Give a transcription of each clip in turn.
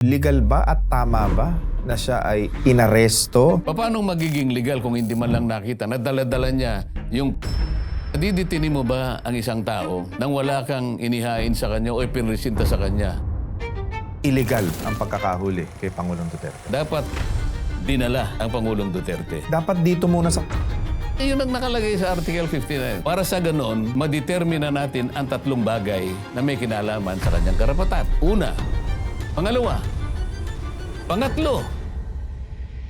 Legal ba at tama ba na siya ay inaresto? Paano magiging legal kung hindi man lang nakita na dala-dala niya yung... Diditini mo ba ang isang tao nang wala kang inihain sa kanya o ipinresinta sa kanya? Illegal ang pagkakahuli kay Pangulong Duterte. Dapat dinala ang Pangulong Duterte. Dapat dito muna sa... Eh, yun ang nakalagay sa Article 59. Para sa ganon, madetermina natin ang tatlong bagay na may kinalaman sa kanyang karapatan. Una, pangalawa, pangatlo,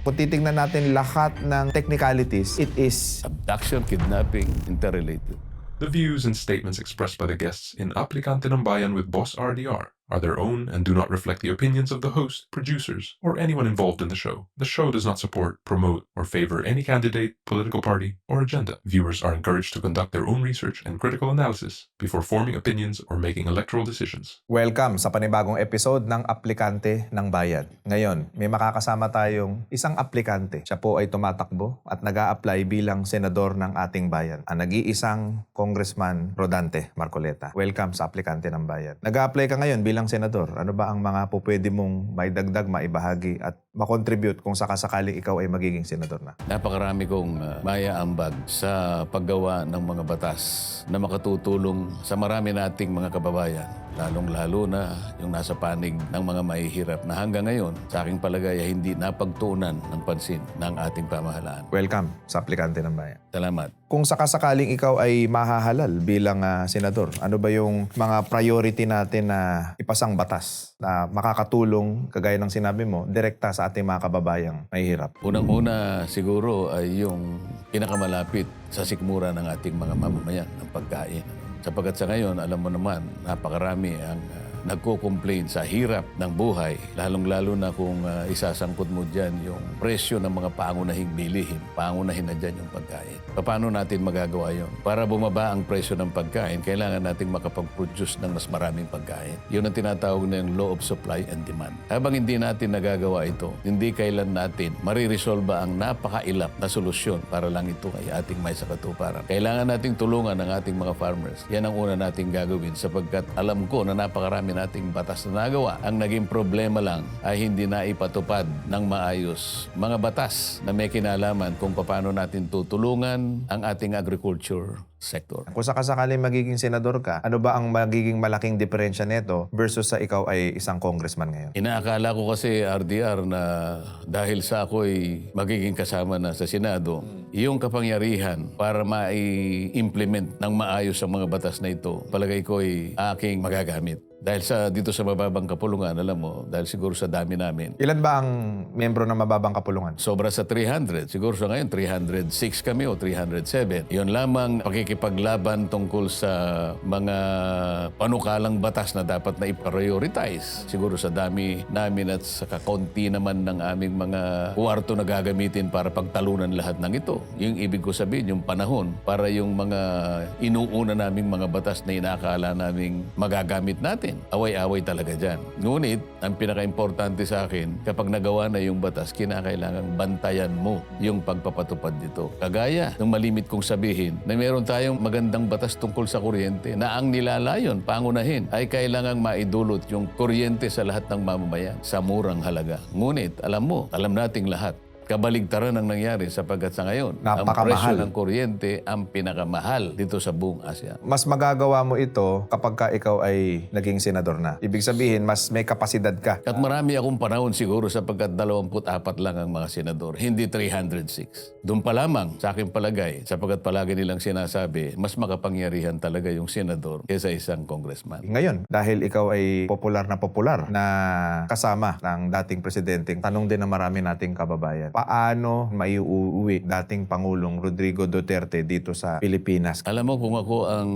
Kung titignan natin lahat ng technicalities, it is abduction, kidnapping, interrelated. The views and statements expressed by the guests in Aplicante ng Bayan with Boss RDR are their own and do not reflect the opinions of the host, producers, or anyone involved in the show. The show does not support, promote, or favor any candidate, political party, or agenda. Viewers are encouraged to conduct their own research and critical analysis before forming opinions or making electoral decisions. welcome sa panibagong episode ng Aplikante ng Bayan. Ngayon, may makakasama tayong isang aplikante. Siya po ay tumatakbo at nag apply bilang senador ng ating bayan. Ang nag-iisang Congressman Rodante Marcoleta. Welcome sa Aplikante ng Bayan. nag apply ka ngayon bilang senador. Ano ba ang mga po pwede mong maidagdag, maibahagi at makontribute kung sakasakaling ikaw ay magiging senador na? Napakarami kong uh, maya-ambag sa paggawa ng mga batas na makatutulong sa marami nating mga kababayan. Lalong-lalo na yung nasa panig ng mga mahihirap na hanggang ngayon, sa aking palagay ay hindi napagtuunan ng pansin ng ating pamahalaan. Welcome sa Aplikante ng Bayan. Salamat. Kung sakasakaling ikaw ay mahahalal bilang ah, senador, ano ba yung mga priority natin na ipasang batas na makakatulong, kagaya ng sinabi mo, direkta sa ating mga kababayang mahihirap? Unang-una siguro ay yung pinakamalapit sa sikmura ng ating mga mamamayan ng pagkain. Sapagkat sa ngayon, alam mo naman, napakarami ang uh, nagko-complain sa hirap ng buhay, lalong-lalo na kung uh, isasangkot mo dyan yung presyo ng mga pangunahing bilihin. Pangunahin na dyan yung pagkain. Paano natin magagawa yon? Para bumaba ang presyo ng pagkain, kailangan nating makapag-produce ng mas maraming pagkain. Yun ang tinatawag na yung law of supply and demand. Habang hindi natin nagagawa ito, hindi kailan natin mariresolba ang napakailap na solusyon para lang ito ay ating may sakatuparan. Kailangan nating tulungan ang ating mga farmers. Yan ang una nating gagawin sapagkat alam ko na napakarami nating batas na nagawa. Ang naging problema lang ay hindi na ipatupad ng maayos mga batas na may kinalaman kung paano natin tutulungan ang ating agriculture sector. Kung sakasakaling magiging senador ka, ano ba ang magiging malaking diferensya nito versus sa ikaw ay isang congressman ngayon? Inaakala ko kasi RDR na dahil sa ako'y magiging kasama na sa Senado, yung kapangyarihan para mai-implement ng maayos ang mga batas na ito, palagay ko'y aking magagamit. Dahil sa dito sa mababang kapulungan, alam mo, dahil siguro sa dami namin, Ilan ba ang membro ng mababang kapulungan? sobra sa 300. Siguro sa ngayon, 306 kami o 307. Yun lamang pakikipaglaban tungkol sa mga panukalang batas na dapat na i-prioritize. Siguro sa dami namin at sa kakonti naman ng aming mga kuwarto na gagamitin para pagtalunan lahat ng ito. Yung ibig ko sabihin, yung panahon para yung mga inuuna naming mga batas na inakala naming magagamit natin. Away-away talaga dyan. Ngunit, ang pinaka-importante sa akin, kapag nagawa na yung batas, kinakailangan bantayan mo yung pagpapatupad nito. Kagaya ng malimit kong sabihin na meron tayong magandang batas tungkol sa kuryente na ang nilalayon, pangunahin, ay kailangang maidulot yung kuryente sa lahat ng mamamayan sa murang halaga. Ngunit, alam mo, alam nating lahat, kabaligtaran ang nangyari sapagkat sa ngayon, ang presyo ng kuryente ang pinakamahal dito sa buong Asia. Mas magagawa mo ito kapag ka ikaw ay naging senador na. Ibig sabihin, mas may kapasidad ka. At marami akong panahon siguro sapagkat 24 lang ang mga senador, hindi 306. Doon pa lamang sa aking palagay, sapagkat palagi nilang sinasabi, mas makapangyarihan talaga yung senador kaysa isang congressman. Ngayon, dahil ikaw ay popular na popular na kasama ng dating presidente, tanong din ng marami nating kababayan, paano maiuwi dating Pangulong Rodrigo Duterte dito sa Pilipinas? Alam mo kung ako ang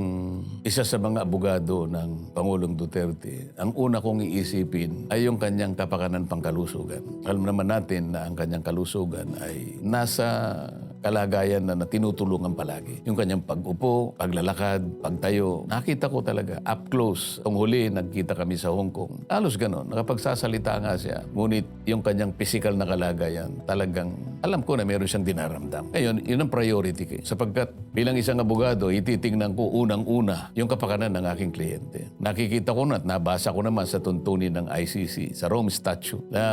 isa sa mga abogado ng Pangulong Duterte, ang una kong iisipin ay yung kanyang kapakanan pangkalusugan. Alam naman natin na ang kanyang kalusugan ay nasa kalagayan na, na tinutulungan palagi. Yung kanyang pag-upo, paglalakad, pagtayo. Nakita ko talaga up close. Ang huli, nagkita kami sa Hong Kong. Halos ganon. Nakapagsasalita nga siya. Ngunit yung kanyang physical na kalagayan talagang alam ko na meron siyang dinaramdam. Ngayon, yun ang priority ko. Sapagkat bilang isang abogado, ititingnan ko unang-una yung kapakanan ng aking kliyente. Nakikita ko na at nabasa ko naman sa tuntunin ng ICC, sa Rome Statute, na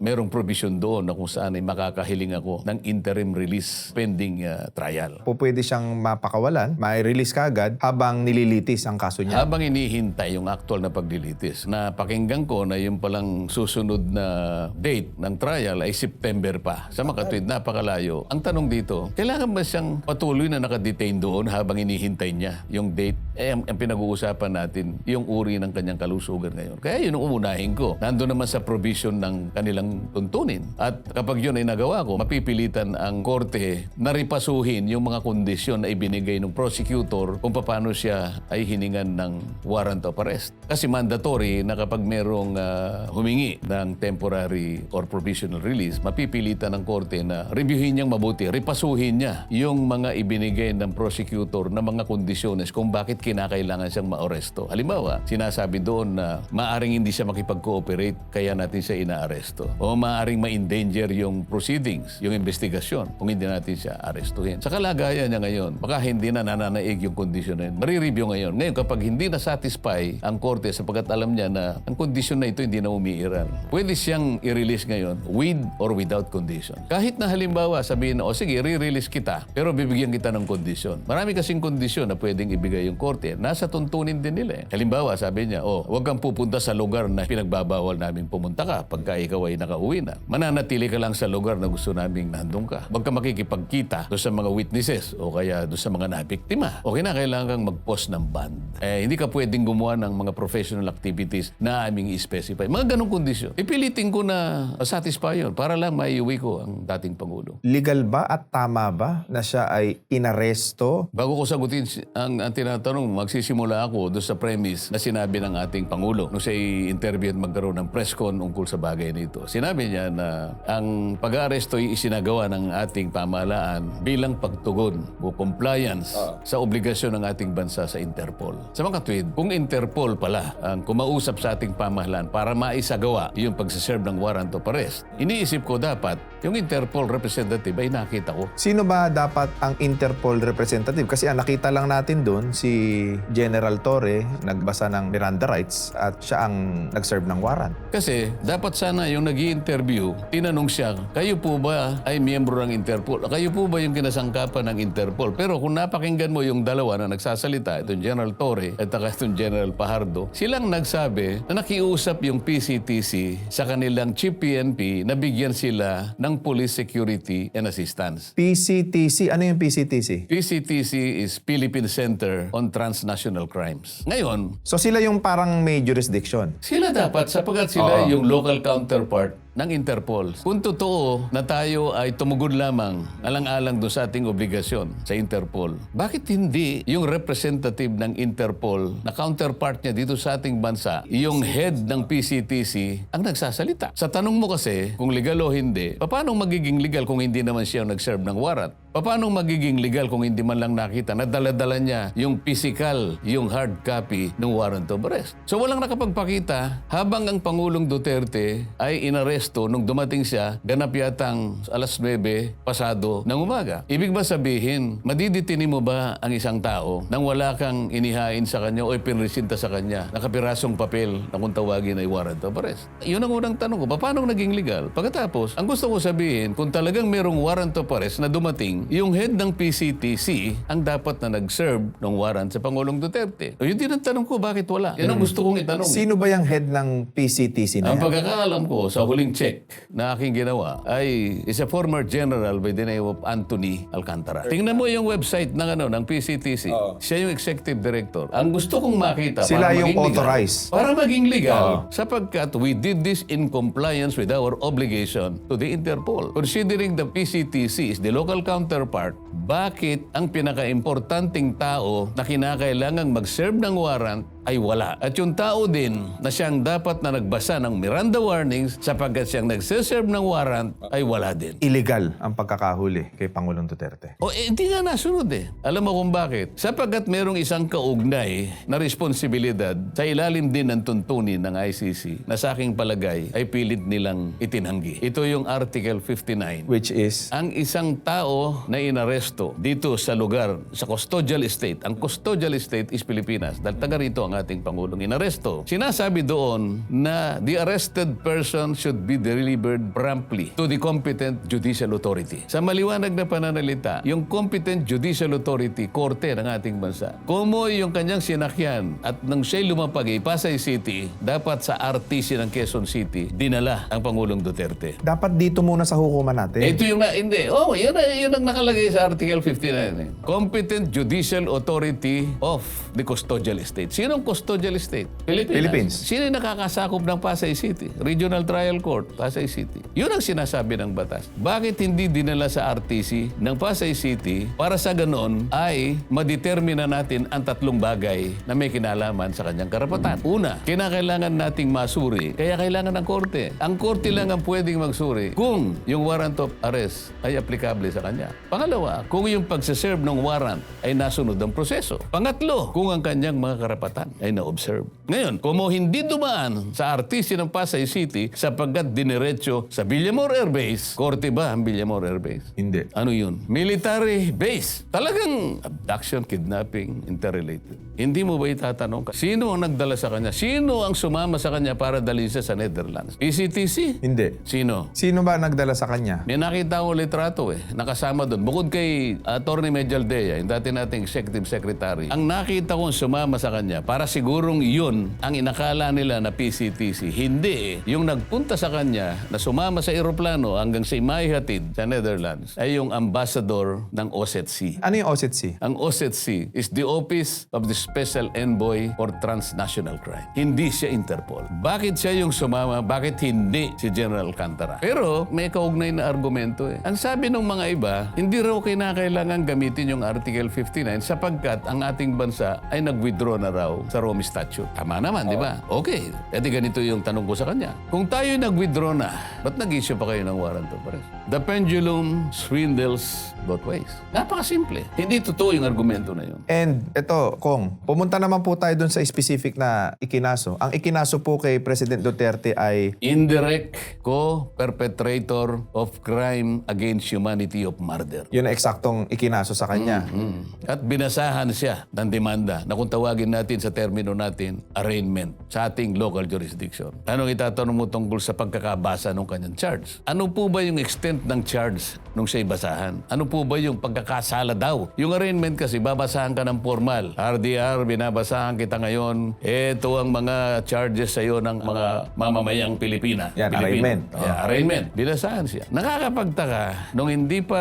merong provision doon na kung saan ay makakahiling ako ng interim release pending uh, trial. Po pwede siyang mapakawalan, may release kagad habang nililitis ang kaso niya. Habang inihintay yung actual na paglilitis, na pakinggan ko na yung palang susunod na date ng trial ay September pa. Sa makatwid, napakalayo. Ang tanong dito, kailangan ba siyang patuloy na nakadetain doon habang inihintay niya yung date? Eh, ang, ang pinag-uusapan natin, yung uri ng kanyang kalusugan ngayon. Kaya yun ang umunahin ko. Nandun naman sa provision ng kanilang tuntunin. At kapag yun ay nagawa ko, mapipilitan ang korte na ripasuhin yung mga kondisyon na ibinigay ng prosecutor kung paano siya ay hiningan ng warrant of arrest. Kasi mandatory na kapag merong ah, humingi ng temporary or provisional release, mapipilitan ng korte na reviewin niyang mabuti, ripasuhin niya yung mga ibinigay ng prosecutor na mga kondisyones kung bakit kinakailangan siyang maaresto. Halimbawa, sinasabi doon na maaring hindi siya makipag-cooperate kaya natin siya inaaresto. O maaring ma-endanger yung proceedings, yung investigasyon kung hindi natin siya arestuhin. Sa kalagayan niya ngayon, baka hindi na nananaig yung kondisyon na yun. Marireview ngayon. Ngayon, kapag hindi na-satisfy ang korte sapagkat alam niya na ang kondisyon na ito hindi na umiiral, pwede siyang i-release ngayon with or without condition. Kahit na halimbawa sabihin na, o sige, re-release kita, pero bibigyan kita ng kondisyon. Marami kasing kondisyon na pwedeng ibigay yung korte. Nasa tuntunin din nila eh. Halimbawa, sabi niya, oh, huwag kang pupunta sa lugar na pinagbabawal namin pumunta ka pagka ikaw ay nakauwi na. Mananatili ka lang sa lugar na gusto naming nandun ka. Huwag ka makikipagkita doon sa mga witnesses o kaya doon sa mga nabiktima. Okay na, kailangan kang mag-post ng band. Eh, hindi ka pwedeng gumawa ng mga professional activities na aming i-specify. Mga ganong kondisyon. Ipilitin ko na satisfy yun para lang maiuwi ko ang dating Pangulo. Legal ba at tama ba na siya ay inaresto? Bago ko sagutin ang, ang tinatanong, magsisimula ako doon sa premise na sinabi ng ating Pangulo nung siya interview at magkaroon ng press con ungkol sa bagay nito. Sinabi niya na ang pag-aaresto ay isinagawa ng ating pamahalaan bilang pagtugon o compliance sa obligasyon ng ating bansa sa Interpol. Sa mga tweet, kung Interpol pala ang kumausap sa ating pamahalaan para maisagawa yung pagsaserve ng warrant of arrest, iniisip ko dapat yung Interpol representative ay nakita ko Sino ba dapat ang Interpol representative? Kasi ang nakita lang natin doon si General Torre nagbasa ng Miranda rights at siya ang nag-serve ng warrant. Kasi dapat sana yung nag interview tinanong siya, kayo po ba ay miyembro ng Interpol? Kayo po ba yung kinasangkapan ng Interpol? Pero kung napakinggan mo yung dalawa na nagsasalita, itong General Torre at itong General Pajardo, silang nagsabi na nakiusap yung PCTC sa kanilang chief PNP na bigyan sila ng police security and assistance. PCTC, ano yung PCTC? PCTC is Philippine Center on Transnational Crimes. Ngayon, So sila yung parang may jurisdiction. Sila dapat sapagkat sila yung local counterpart ng Interpol. Kung totoo na tayo ay tumugod lamang alang-alang doon sa ating obligasyon sa Interpol, bakit hindi yung representative ng Interpol na counterpart niya dito sa ating bansa, yung head ng PCTC, ang nagsasalita? Sa tanong mo kasi, kung legal o hindi, paano magiging legal kung hindi naman siya nag-serve ng warrant? Paano magiging legal kung hindi man lang nakita na dala-dala niya yung physical, yung hard copy ng warrant of arrest? So walang nakapagpakita habang ang Pangulong Duterte ay inaresto nung dumating siya ganap yatang alas 9 pasado ng umaga. Ibig ba sabihin, madiditini mo ba ang isang tao nang wala kang inihain sa kanya o ipinresinta sa kanya na kapirasong papel na kung tawagin ay warrant of arrest? Yun ang unang tanong ko, paano naging legal? Pagkatapos, ang gusto ko sabihin, kung talagang merong warrant of arrest na dumating, yung head ng PCTC ang dapat na nag-serve ng warrant sa Pangulong Duterte. O yun din ang tanong ko, bakit wala? Yan ang gusto kong itanong. Sino ba yung head ng PCTC na Ang yan? pagkakaalam ko sa huling check na aking ginawa ay is a former general by the name of Anthony Alcantara. Tingnan mo yung website ng ano ng PCTC. Siya yung executive director. Ang gusto kong makita Sila para yung maging legal, authorized. para maging legal sapagkat we did this in compliance with our obligation to the Interpol. Considering the PCTC is the local counterpart, bakit ang pinaka-importanting tao na kinakailangang mag-serve ng warrant ay wala. At yung tao din na siyang dapat na nagbasa ng Miranda warnings sapagkat siyang nagsiserve ng warrant ay wala din. Illegal ang pagkakahuli kay Pangulong Duterte. O eh, hindi nga nasunod eh. Alam mo kung bakit? Sapagkat merong isang kaugnay na responsibilidad sa ilalim din ng tuntunin ng ICC na sa aking palagay ay pilit nilang itinanggi. Ito yung Article 59. Which is, Ang isang tao na inaresto dito sa lugar, sa custodial estate. Ang custodial estate is Pilipinas. Dahil taga rito ang ating Pangulong inaresto. Sinasabi doon na the arrested person should be delivered promptly to the competent judicial authority. Sa maliwanag na pananalita, yung competent judicial authority, korte ng ating bansa, kumo yung kanyang sinakyan at nang siya'y lumapag ay Pasay City, dapat sa RTC ng Quezon City, dinala ang Pangulong Duterte. dapat dito muna sa hukuman natin. Ito yung na, hindi. Oh, yun, yun ang nakalagay sa Article 59. Eh. Competent Judicial Authority of the Custodial Estate. Sino ang Custodial Estate? Pilipinas. Philippines. Sino yung nakakasakop ng Pasay City? Regional Trial Court, Pasay City. Yun ang sinasabi ng batas. Bakit hindi dinala sa RTC ng Pasay City para sa ganon ay madetermina natin ang tatlong bagay na may kinalaman sa kanyang karapatan? Una, kinakailangan nating masuri, kaya kailangan ng korte. Ang korte lang ang pwedeng magsuri kung yung warrant of arrest ay aplikable sa kanya. Pangalawa, kung yung pagsaserve ng warrant ay nasunod ang proseso. Pangatlo, kung ang kanyang mga karapatan ay na-observe. Ngayon, kung mo hindi dumaan sa RTC ng Pasay City sapagkat diniretso sa Villamor Air Base, korte ba ang Villamor Air Base? Hindi. Ano yun? Military base. Talagang abduction, kidnapping, interrelated. Hindi mo ba itatanong ka, sino ang nagdala sa kanya? Sino ang sumama sa kanya para dalhin siya sa Netherlands? PCTC? Hindi. Sino? Sino ba nagdala sa kanya? May nakita akong litrato eh, nakasama doon. Bukod kay Atty. Medjaldea, yung dati nating executive secretary, ang nakita kong sumama sa kanya, para sigurong yun ang inakala nila na PCTC. Hindi eh. Yung nagpunta sa kanya na sumama sa eroplano hanggang sa Imayhatid sa Netherlands ay yung ambassador ng OSCE. Ano yung OSCE? Ang OSCE is the Office of the Special Envoy for Transnational Crime. Hindi siya Interpol. Bakit siya yung sumama? Bakit hindi si General Cantara? Pero may kaugnay na argumento eh. Ang sabi ng mga iba, hindi raw kinakailangan gamitin yung Article 59 sapagkat ang ating bansa ay nag-withdraw na raw sa Rome Statute. Tama naman, di ba? Okay. Edi ganito yung tanong ko sa kanya. Kung tayo nag-withdraw na, ba't nag-issue pa kayo ng warrant of arrest? The pendulum swindles both ways. Napakasimple. Hindi totoo yung argumento na yun. And ito, Kong, pumunta naman po tayo dun sa specific na ikinaso. Ang ikinaso po kay President Duterte ay Indirect co-perpetrator of crime against humanity of murder. yun ang eksaktong ikinaso sa kanya. Mm. At binasahan siya ng demanda na kung tawagin natin sa termino natin, arraignment sa ating local jurisdiction. Anong itatanong mo tungkol sa pagkakabasa ng kanyang charge? Ano po ba yung extent ng charge nung siya'y basahan? Ano po ba yung pagkakasala daw? Yung arraignment kasi, babasahan ka ng formal. RDR, binabasahan kita ngayon. Ito ang mga charges sa iyo ng mga mamamayang Pilipina. Yan, Pilipino. arraignment. Yeah, arraignment. Binasahan siya. Nakakapagtaka, nung hindi pa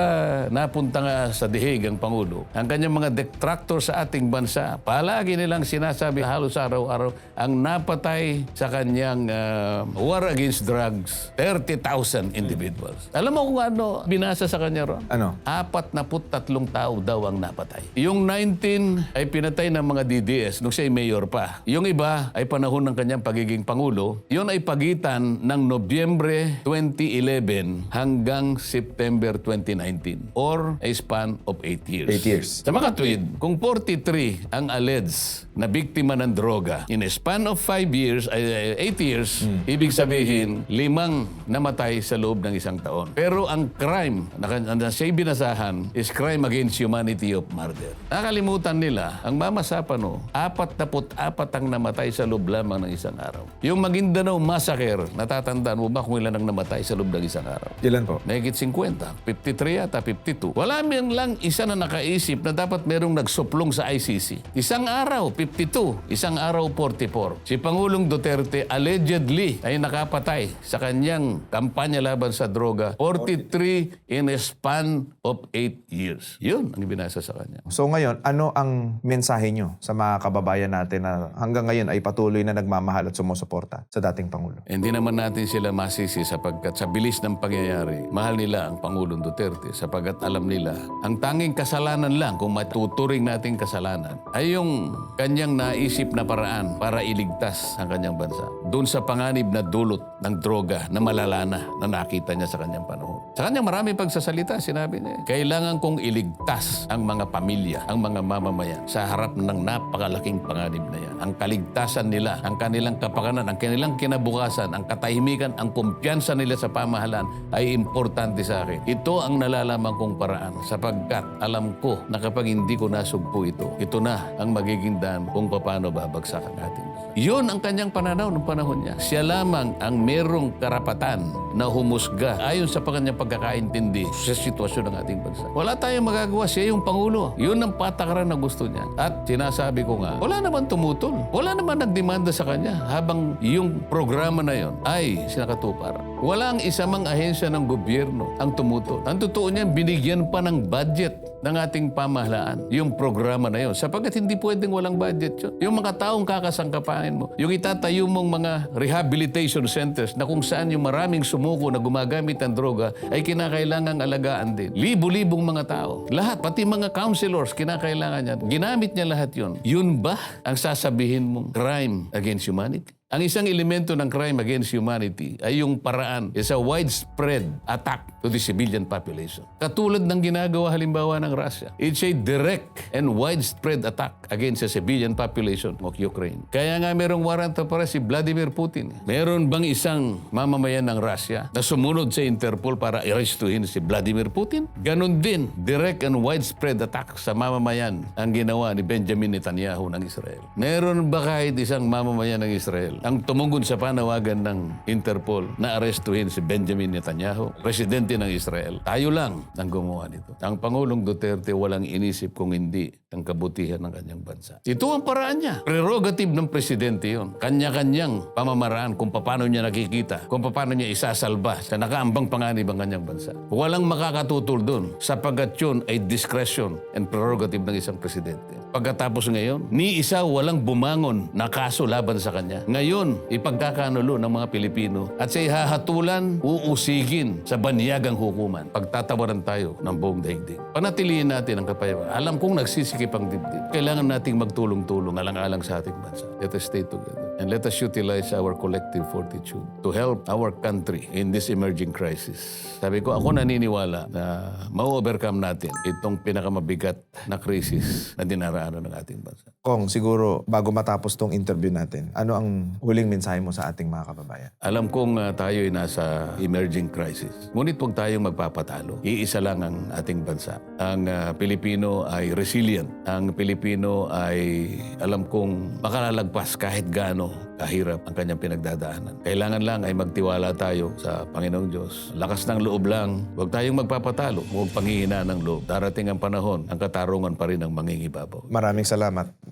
napunta nga sa dihig ang Pangulo, ang kanyang mga detractor sa ating bansa, palagi nilang sinasabi halos araw-araw, ang napatay sa kanyang ah, war against drugs, 30,000 individuals. Alam mo kung ano binasa sa kanya ron? Ano? Apat na tatlong tao daw ang napatay. Yung 19 ay pinatay ng mga DDS nung siya'y mayor pa. Yung iba ay panahon ng kanyang pagiging Pangulo. Yun ay pagitan ng Nobyembre 2011 hanggang September 2019 or a span of 8 years. Eight years. Sa mga tweet, kung 43 ang alleged na biktima ng droga in a span of 5 years, ay 8 years, ibig sabihin, limang namatay sa loob ng isang taon. Pero ang crime na, na siya'y binasahan is crime against humanity of murder. Nakalimutan nila, ang mama Sapano, apat na apat ang namatay sa loob lamang ng isang araw. Yung Maguindanao Massacre, natatandaan mo ba kung ilan ang namatay sa loob ng isang araw? Ilan po? Mahigit 50, 53 yata, 52. Wala man lang isa na nakaisip na dapat merong nagsuplong sa ICC. Isang araw, 52. Isang araw, 44. Si Pangulong Duterte allegedly ay nakapatay sa kanyang kampanya laban sa droga 43 in a span of 8 years. Yun ang binasa sa kanya. So ngayon, ano ang mensahe nyo sa mga kababayan natin na hanggang ngayon ay patuloy na nagmamahal at sumusuporta sa dating Pangulo? Hindi naman natin sila masisi sapagkat sa bilis ng pangyayari, mahal nila ang Pangulong Duterte sapagkat alam nila ang tanging kasalanan lang kung matuturing nating kasalanan ay yung kanyang naisip na paraan para iligtas ang kanyang bansa. Doon sa panganib na dulot ng droga na malala na na nakita niya sa kanyang panahon. Sa kanyang maraming pagsasalita, sinabi niya, kailangan kong iligtas ang mga pamilya, ang mga mamamayan sa harap ng napakalaking panganib na yan. Ang kaligtasan nila, ang kanilang kapakanan, ang kanilang kinabukasan, ang katahimikan, ang kumpiyansa nila sa pamahalaan ay importante sa akin. Ito ang nalalaman kong paraan sapagkat alam ko na kapag hindi ko nasugpo ito, ito na ang magiging daan kung paano babagsak ating bansa. Yun ang kanyang pananaw ng panahon niya. Siya lamang ang merong karapatan na humusga ayon sa kanyang pagkakaintindi sa sitwasyon ng ating bansa. Wala tayong magagawa. Siya yung Pangulo. Yun ang patakaran na gusto niya. At sinasabi ko nga, wala naman tumutol. Wala naman nagdemanda sa kanya habang yung programa na yon ay sinakatuparan. Walang isa mang ahensya ng gobyerno ang tumutol. Ang totoo niyan, binigyan pa ng budget ng ating pamahalaan yung programa na yon sapagkat hindi pwedeng walang budget yun. Yung mga taong kakasangkapain mo, yung itatayo mong mga rehabilitation centers na kung saan yung maraming sumuko na gumagamit ng droga ay kinakailangang alagaan din. Libo-libong mga tao. Lahat, pati mga counselors, kinakailangan yan. Ginamit niya lahat yun. Yun ba ang sasabihin mong crime against humanity? Ang isang elemento ng crime against humanity ay yung paraan is a widespread attack to the civilian population. Katulad ng ginagawa halimbawa ng Russia. It's a direct and widespread attack against the civilian population of Ukraine. Kaya nga merong warrant arrest si Vladimir Putin. Meron bang isang mamamayan ng Russia na sumunod sa Interpol para arestuhin si Vladimir Putin? Ganon din, direct and widespread attack sa mamamayan ang ginawa ni Benjamin Netanyahu ng Israel. Meron ba kahit isang mamamayan ng Israel ang tumugon sa panawagan ng Interpol na arestuhin si Benjamin Netanyahu, presidente ng Israel? Tayo lang ang gumawa nito. Ang Pangulong Duterte walang inisip kung hindi ang kabutihan ng kanyang bansa. Ito ang paraan niya. Prerogative ng presidente yon. Kanya-kanyang pamamaraan kung paano niya nakikita, kung paano niya isasalba sa nakaambang panganib ang kanyang bansa. Walang makakatutol doon sapagkat yun ay discretion and prerogative ng isang presidente. Pagkatapos ngayon, ni isa walang bumangon na kaso laban sa kanya. Ngayon, ipagkakanulo ng mga Pilipino at siya hahatulan, uusigin sa banyagang hukuman. Pagtatawaran tayo ng buong daigdig. Panatilihin natin ang kapayapaan. Alam kong nagsisikip ang dibdib. Kailangan nating magtulong-tulong alang-alang sa ating bansa. Let us stay together. And let us utilize our collective fortitude to help our country in this emerging crisis. Sabi ko, ako naniniwala na ma-overcome natin itong pinakamabigat na krisis na dinaraanan ng ating bansa. Kong, siguro bago matapos tong interview natin, ano ang huling mensahe mo sa ating mga kababayan? Alam kong uh, tayo ay nasa emerging crisis. Ngunit huwag tayong magpapatalo. Iisa lang ang ating bansa. Ang uh, Pilipino ay resilient. Ang Pilipino ay alam kong makalalagpas kahit gaano kahirap ang kanyang pinagdadaanan. Kailangan lang ay magtiwala tayo sa Panginoong Diyos. Lakas ng loob lang. Huwag tayong magpapatalo. Huwag panghihina ng loob. Darating ang panahon, ang katarungan pa rin ang mangingibabaw. Maraming salamat.